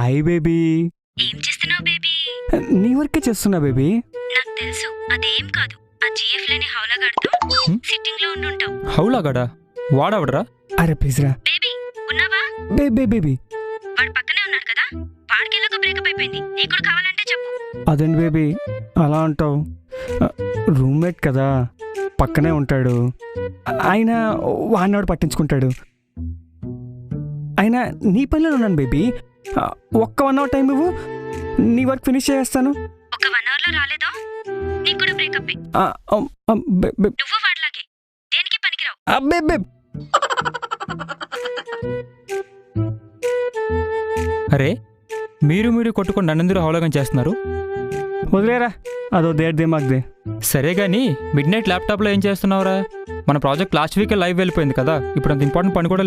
Hi baby ఏం చేస్తున్నావు baby నీ వర్కే చేస్తున్నా బేబీ నాకు తెలుసు. అదేం కాదు. ఆ జిఎఫ్ లేని హౌలగాడితో? సిట్టింగ్లో ఉండుంటావు. హౌలాగడా వాడవడరా? అరే ప్లీజ్ రా. బేబీ ఉన్నావా? బేబీ బేబీ వాడు పక్కనే ఉన్నాడు కదా? వాడికి ఎలాగో బ్రేకప్ అయిపోయింది. నీకు కూడా కావాలంటే చెప్పు. అదేంటి బేబీ అలా అంటావు. రూమ్మేట్ కదా? పక్కనే ఉంటాడు. ఆయన వాడినాడు పట్టించుకుంటాడు. అయినా నీ పనిలో ఉన్నాను బేబీ ఒక్క వన్ అవర్ టైం ఇవ్వు. నీ వర్క్ ఫినిష్ చేస్తాను. ఒక వన్ అవర్లో రాలేదో? నీకు కూడా బ్రేకప్ నువ్వు వాడిలాగే. దేనికి పనికిరావు? ఆ, బే- బే- అరే మీరు మీరు కొట్టుకొని నన్నెందుకు హౌలగం చేస్తున్నారు? వదిలేరా. అదో దేర్ దిమాగ్దే సరే గానీ మిడ్ నైట్ ల్యాప్టాప్లో ఏం చేస్తున్నావురా? మన ప్రాజెక్ట్ లాస్ట్ వీకే లైవ్ వెళ్ళిపోయింది కదా. ఇప్పుడు అంత ఇంపార్టెంట్ పని కూడా